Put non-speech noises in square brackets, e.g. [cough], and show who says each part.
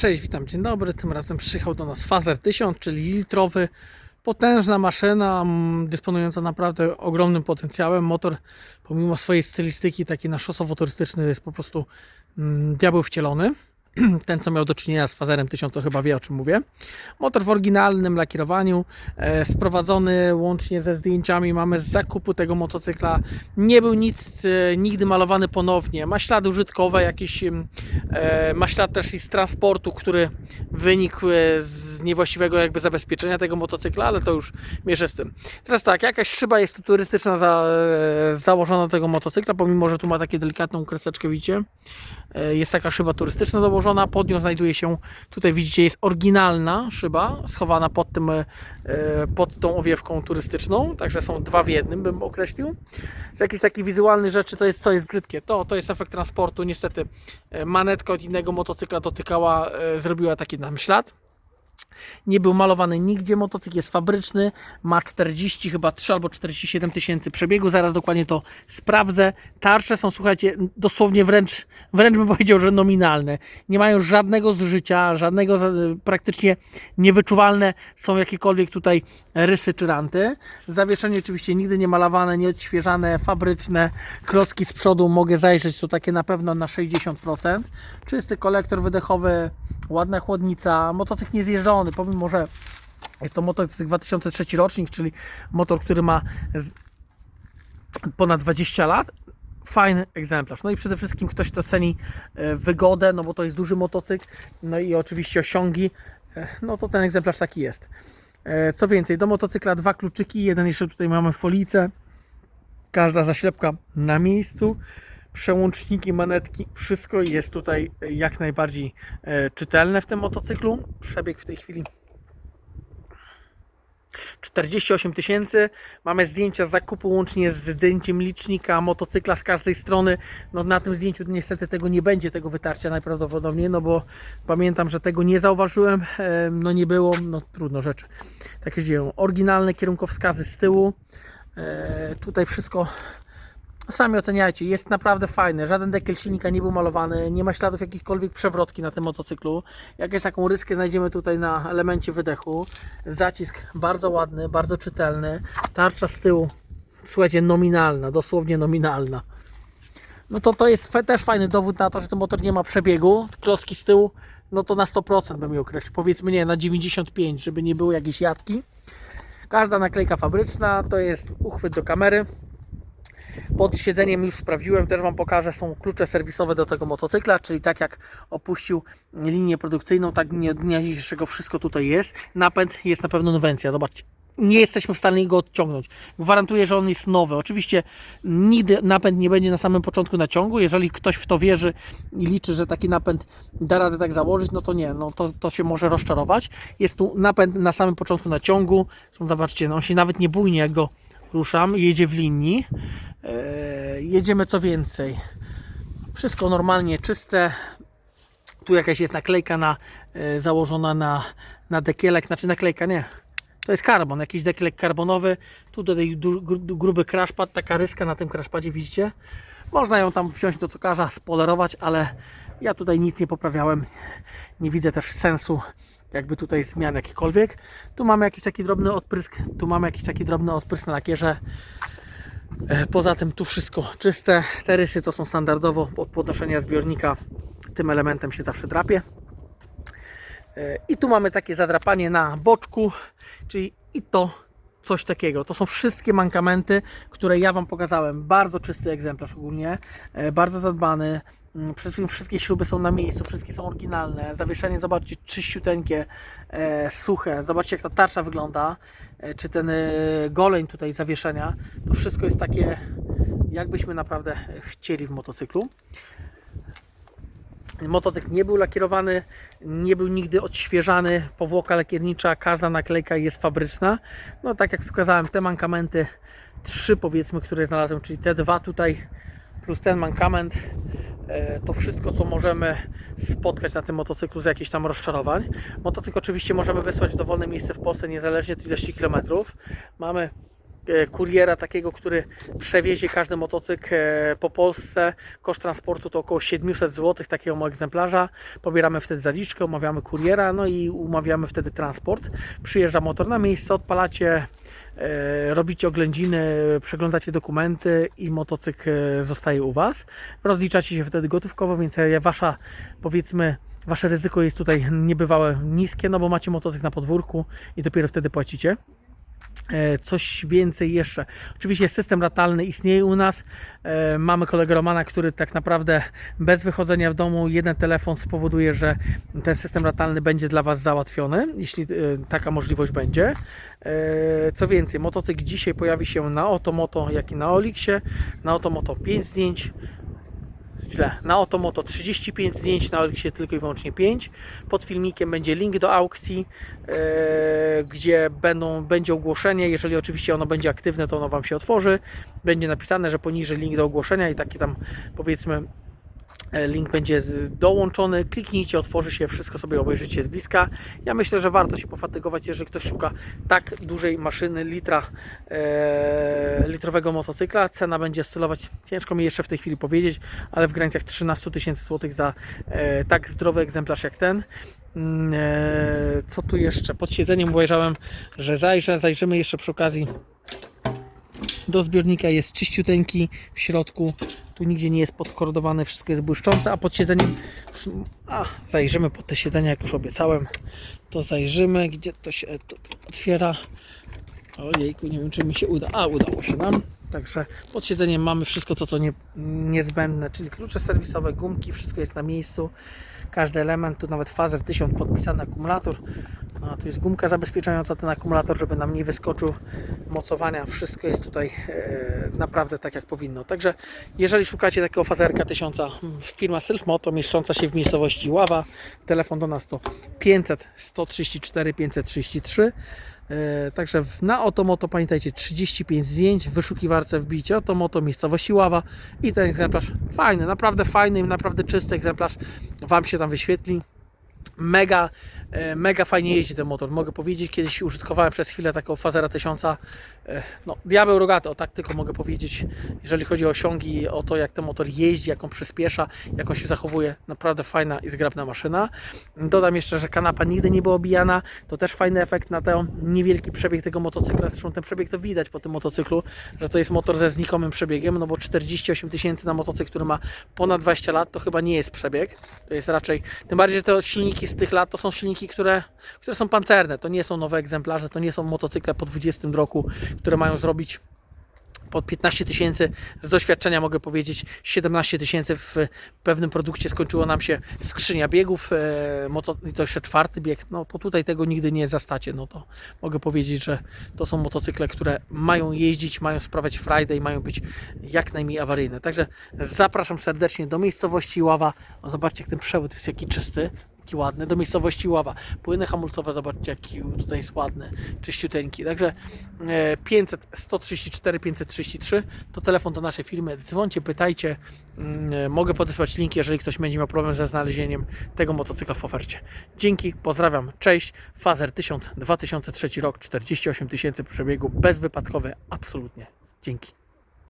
Speaker 1: Cześć, witam, dzień dobry. Tym razem przyjechał do nas Fazer 1000, czyli litrowy, potężna maszyna, mm, dysponująca naprawdę ogromnym potencjałem. Motor, pomimo swojej stylistyki, takiej na szosowo-turystyczny, jest po prostu mm, diabeł wcielony. [clears throat] Ten, co miał do czynienia z Fazerem 1000, to chyba wie o czym mówię. Motor w oryginalnym lakierowaniu, e, sprowadzony łącznie ze zdjęciami mamy z zakupu tego motocykla. Nie był nic e, nigdy malowany ponownie. Ma ślady użytkowe, jakieś em, e, ma ślad też i z transportu, który wynikł e, niewłaściwego jakby zabezpieczenia tego motocykla, ale to już mierzę z tym. Teraz tak, jakaś szyba jest tu turystyczna za, e, założona do tego motocykla, pomimo, że tu ma takie delikatną kreseczkę, widzicie? E, Jest taka szyba turystyczna dołożona, pod nią znajduje się, tutaj widzicie, jest oryginalna szyba schowana pod tym, e, pod tą owiewką turystyczną, także są dwa w jednym, bym określił. Z jakichś takich wizualnych rzeczy to jest, co jest brzydkie, to, to jest efekt transportu, niestety manetka od innego motocykla dotykała, zrobiła taki nam ślad. Nie był malowany nigdzie, motocykl jest fabryczny, ma 40 chyba 3 albo 47 tysięcy przebiegu, zaraz dokładnie to sprawdzę. Tarcze są, słuchajcie, dosłownie wręcz, wręcz bym [laughs] powiedział, że nominalne. Nie mają żadnego zużycia, żadnego za- praktycznie niewyczuwalne są jakiekolwiek tutaj rysy czy ranty. Zawieszenie oczywiście nigdy nie malowane, nie odświeżane, fabryczne. Klocki z przodu mogę zajrzeć, to takie na pewno na 60%. Czysty kolektor wydechowy, ładna chłodnica, motocykl niezjeżdżony, pomimo, że jest to motocykl 2003 rocznik, czyli motor, który ma ponad 20 lat. Fajny egzemplarz. No i przede wszystkim ktoś, kto ceni e, wygodę, no bo to jest duży motocykl, no i oczywiście osiągi, e, no to ten egzemplarz taki jest. E, Co więcej, do motocykla dwa kluczyki, jeden jeszcze tutaj mamy folicę, każda zaślepka na miejscu, przełączniki, manetki, wszystko jest tutaj jak najbardziej e, czytelne w tym motocyklu. Przebieg w tej chwili 48 tysięcy. Mamy zdjęcia zakupu łącznie z zdjęciem licznika motocykla z każdej strony. No na tym zdjęciu niestety tego nie będzie, tego wytarcia najprawdopodobniej, no bo pamiętam, że tego nie zauważyłem, e, no nie było, no trudno rzeczy. Takie dzieją. Oryginalne kierunkowskazy z tyłu. E, Tutaj wszystko Sami oceniajcie, jest naprawdę fajny. Żaden dekiel silnika nie był malowany, nie ma śladów jakichkolwiek przewrotki na tym motocyklu. Jakąś taką ryskę znajdziemy tutaj na elemencie wydechu. Zacisk bardzo ładny, bardzo czytelny. Tarcza z tyłu, słuchajcie, nominalna, dosłownie nominalna. No to to jest też fajny dowód na to, że ten motor nie ma przebiegu. Klocki z tyłu, no to na 100% bym je określił. Powiedzmy nie, na 95%, żeby nie było jakiejś jatki. Każda naklejka fabryczna to jest uchwyt do kamery. Pod siedzeniem już sprawdziłem, też Wam pokażę, są klucze serwisowe do tego motocykla, czyli tak jak opuścił linię produkcyjną, tak dnia, dnia dzisiejszego wszystko tutaj jest. Napęd jest na pewno nowencja, zobaczcie. Nie jesteśmy w stanie go odciągnąć. Gwarantuję, że on jest nowy. Oczywiście nigdy napęd nie będzie na samym początku na ciągu. Jeżeli ktoś w to wierzy i liczy, że taki napęd da radę tak założyć, no to nie, no to, to się może rozczarować. Jest tu napęd na samym początku na ciągu. Zresztą zobaczcie, no on się nawet nie bujnie jak go ruszam. Jedzie w linii. Eee, jedziemy co więcej. Wszystko normalnie czyste. Tu jakaś jest naklejka na, e, założona na, na dekielek, znaczy naklejka nie. To jest karbon, jakiś dekielek karbonowy. Tu du, gru, gruby crashpad, taka ryska na tym crashpadzie widzicie. Można ją tam wziąć do tokarza, spolerować, ale ja tutaj nic nie poprawiałem. Nie widzę też sensu jakby tutaj zmian jakikolwiek. Tu mamy jakiś taki drobny odprysk, tu mamy jakiś taki drobny odprysk na lakierze. E, Poza tym tu wszystko czyste. Te rysy to są standardowo od podnoszenia zbiornika. Tym elementem się zawsze drapie. E, I tu mamy takie zadrapanie na boczku, czyli i to coś takiego. To są wszystkie mankamenty, które ja Wam pokazałem. Bardzo czysty egzemplarz ogólnie, e, bardzo zadbany. Mm, Przede wszystkim wszystkie śruby są na miejscu, wszystkie są oryginalne. Zawieszenie, zobaczcie, czyściuteńkie, e, suche. Zobaczcie, jak ta tarcza wygląda, e, czy ten e, goleń tutaj zawieszenia. To wszystko jest takie, jakbyśmy naprawdę chcieli w motocyklu. Motocykl nie był lakierowany, nie był nigdy odświeżany, powłoka lakiernicza, każda naklejka jest fabryczna. No tak jak wskazałem, te mankamenty, trzy powiedzmy, które znalazłem, czyli te dwa tutaj, plus ten mankament, to wszystko, co możemy spotkać na tym motocyklu z jakichś tam rozczarowań. Motocykl oczywiście możemy wysłać w dowolne miejsce w Polsce, niezależnie od ilości kilometrów. Mamy e, kuriera takiego, który przewiezie każdy motocykl e, po Polsce. Koszt transportu to około 700 zł takiego egzemplarza. Pobieramy wtedy zaliczkę, umawiamy kuriera, no i umawiamy wtedy transport. Przyjeżdża motor na miejsce, odpalacie, e, robicie oględziny, przeglądacie dokumenty i motocykl e, zostaje u Was. Rozliczacie się wtedy gotówkowo, więc e, Wasza, powiedzmy, Wasze ryzyko jest tutaj niebywałe niskie, no bo macie motocykl na podwórku i dopiero wtedy płacicie. E, Coś więcej jeszcze. Oczywiście system ratalny istnieje u nas. E, Mamy kolegę Romana, który tak naprawdę bez wychodzenia w domu jeden telefon spowoduje, że ten system ratalny będzie dla Was załatwiony, jeśli e, taka możliwość będzie. Co więcej, motocykl dzisiaj pojawi się na Otomoto, jak i na Olixie. Na Otomoto 5 zdjęć, źle. Na Otomoto 35 zdjęć, na Olixie tylko i wyłącznie 5. Pod filmikiem będzie link do aukcji, e, gdzie będą, będzie ogłoszenie. Jeżeli oczywiście ono będzie aktywne, to ono Wam się otworzy. Będzie napisane, że poniżej link do ogłoszenia i taki tam powiedzmy link będzie dołączony. Kliknijcie, otworzy się, wszystko sobie obejrzycie z bliska. Ja myślę, że warto się pofatygować, jeżeli ktoś szuka tak dużej maszyny, litra, e, litrowego motocykla. Cena będzie oscylować, ciężko mi jeszcze w tej chwili powiedzieć, ale w granicach 13 tysięcy złotych za e, tak zdrowy egzemplarz jak ten. Mm, E, co tu jeszcze? Pod siedzeniem obejrzałem, że zajrzę. Zajrzymy jeszcze przy okazji do zbiornika jest czyściuteńki w środku. Tu nigdzie nie jest podkorodowane, wszystko jest błyszczące, a pod siedzeniem. A, zajrzymy pod te siedzenia, jak już obiecałem. To zajrzymy, gdzie to się to, to otwiera. Ojejku, nie wiem czy mi się uda. A, udało się nam. Także pod siedzeniem mamy wszystko to, co nie, niezbędne, czyli klucze serwisowe, gumki, wszystko jest na miejscu. Każdy element, tu nawet fazer 1000 podpisany akumulator. A tu jest gumka zabezpieczająca ten akumulator, żeby nam nie wyskoczył mocowania. Wszystko jest tutaj e, naprawdę tak jak powinno. Także jeżeli szukacie takiego fazerka 1000, mm, firma Selfmoto mieszcząca się w miejscowości Ława, telefon do nas to 500 134 533. E, Także na Otomoto pamiętajcie 35 zdjęć, w wyszukiwarce wbijcie Otomoto, miejscowości Ława i ten egzemplarz fajny, naprawdę fajny, naprawdę czysty egzemplarz Wam się tam wyświetli. Mega, mega fajnie jeździ ten motor, mogę powiedzieć, kiedyś użytkowałem przez chwilę taką Fazera 1000, e, no diabeł rogaty, o tak tylko mogę powiedzieć, jeżeli chodzi o osiągi, o to jak ten motor jeździ, jak on przyspiesza, jak on się zachowuje, naprawdę fajna i zgrabna maszyna. Dodam jeszcze, że kanapa nigdy nie była obijana, to też fajny efekt na ten niewielki przebieg tego motocykla, zresztą ten przebieg to widać po tym motocyklu, że to jest motor ze znikomym przebiegiem, no bo 48 tysięcy na motocykl, który ma ponad 20 lat, to chyba nie jest przebieg, to jest raczej, tym bardziej, że te silniki z tych lat to są silniki, które, które są pancerne, to nie są nowe egzemplarze, to nie są motocykle po 20 roku, które mają zrobić pod 15 tysięcy. Z doświadczenia mogę powiedzieć 17 tysięcy w pewnym produkcie skończyło nam się skrzynia biegów e, i to jeszcze czwarty bieg. No to tutaj tego nigdy nie zastacie. No to mogę powiedzieć, że to są motocykle, które mają jeździć, mają sprawiać frajdę i mają być jak najmniej awaryjne. Także zapraszam serdecznie do miejscowości Ława. O, zobaczcie jak ten przewód jest jaki czysty jaki ładny, do miejscowości Ława. Płyny hamulcowe, zobaczcie jaki tutaj jest ładny, czyściuteńki. Także e, 500 134 533 to telefon do naszej firmy. Dzwońcie, pytajcie. Mm, e, Mogę podesłać link, jeżeli ktoś będzie miał problem ze znalezieniem tego motocykla w ofercie. Dzięki, pozdrawiam, cześć. Fazer 1000, 2003 rok, 48 tysięcy przebiegu, bezwypadkowy, absolutnie. Dzięki.